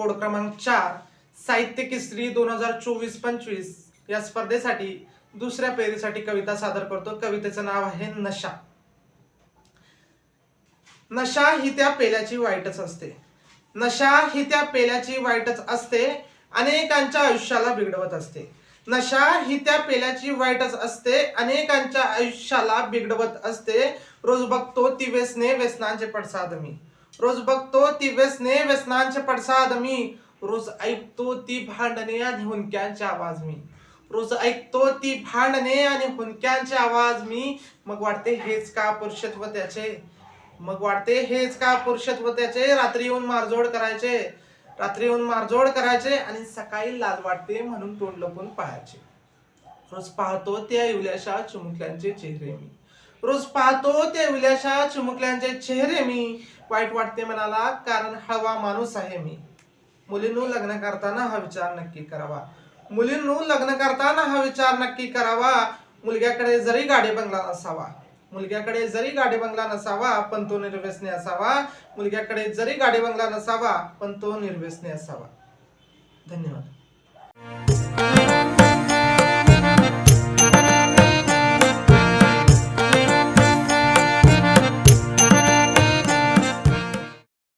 क्रमांक चार साहित्य केसरी दोन हजार चोवीस पंचवीस या स्पर्धेसाठी दुसऱ्या पेरीसाठी कविता सादर करतो. कवितेचं नाव आहे नशा. नशा ही त्या पेल्याची वाईटच असते. नशा ही त्या पेल्याची वाईटच असते अनेकांच्या आयुष्याला बिघडवत असते. नशा ही त्या पेल्याची वाईटच असते अनेकांच्या आयुष्याला बिघडवत असते. रोज बघतो ती व्यसने व्यसनांचे पडसाद मी. रोज बघतो ती व्यसने व्यसनांचे पडसाद मी. रोज ऐकतो ती भांडणे आणि हुंक्यांचे आवाज मी. रोज ऐकतो ती भांडणे आणि हुंक्यांचे आवाज मी. मग वाटते हेच का पुरुषत्व त्याचे? मग वाटते हेच का पुरुषत्व त्याचे? रात्री येऊन मारजोड करायचे. रात्री येऊन मारजोड करायचे आणि सकाळी लाज वाटते म्हणून तोंड लपून पाहायचे. रोज पाहतो त्या इवल्याशा चिमुकल्यांचे चेहरे मी. रोज पाहतो त्या विल्याशा चिमुकल्यांचे चेहरे मी. वाईट वाटते मनाला कारण हवा माणूस आहे मी. मुलींनो लग्न करताना हा विचार नक्की करावा. मुलींनो लग्न करताना हा विचार नक्की करावा. मुलग्याकडे जरी गाडी बंगला नसावा. मुलग्याकडे जरी गाडी बंगला नसावा पण तो निर्व्यसनी असावा. मुलग्याकडे जरी गाडी बंगला नसावा पण तो निर्व्यसनी असावा. धन्यवाद.